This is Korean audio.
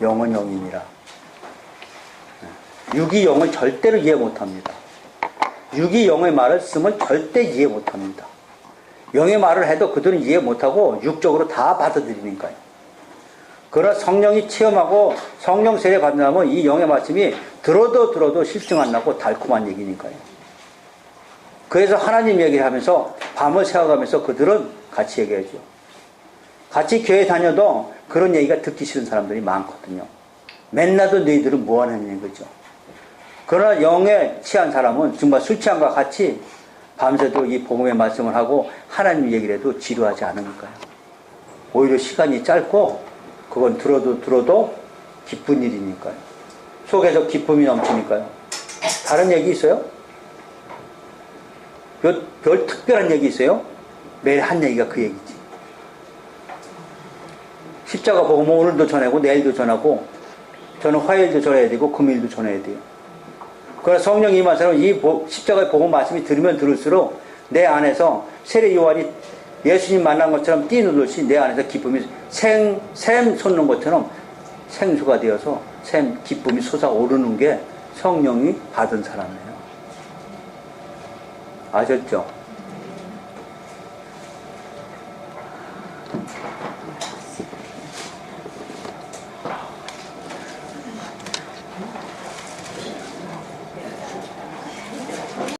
영은 영이니라. 육이 영을 절대로 이해 못합니다. 육이 영의 말을 쓰면 절대 이해 못합니다. 영의 말을 해도 그들은 이해 못하고 육적으로 다 받아들이니까요. 그러나 성령이 체험하고 성령 세례 받는다면 이 영의 말씀이 들어도 들어도 실증 안 나고 달콤한 얘기니까요. 그래서 하나님 얘기를 하면서 밤을 새워가면서 그들은 같이 얘기하죠. 같이 교회 다녀도 그런 얘기가 듣기 싫은 사람들이 많거든요. 맨날도 너희들은 뭐 하는 거죠. 그러나 영에 취한 사람은 정말 술 취한과 같이 밤새도 이 복음의 말씀을 하고 하나님 얘기를 해도 지루하지 않으니까요. 오히려 시간이 짧고 그건 들어도 들어도 기쁜 일이니까요. 속에서 기쁨이 넘치니까요. 다른 얘기 있어요? 별, 별 특별한 얘기 있어요? 매일 한 얘기가 그 얘기지. 십자가 복음 오늘도 전하고 내일도 전하고 저는 화요일도 전해야 되고 금요일도 전해야 돼요. 그래서 성령이 임하서는 이 보- 십자가의 복음 말씀이 들으면 들을수록 내 안에서 세례 요한이 예수님 만난 것처럼 뛰누듯이 내 안에서 기쁨이 생, 샘 솟는 것처럼 생수가 되어서 샘 기쁨이 솟아오르는 게 성령이 받은 사람이에요. 아셨죠?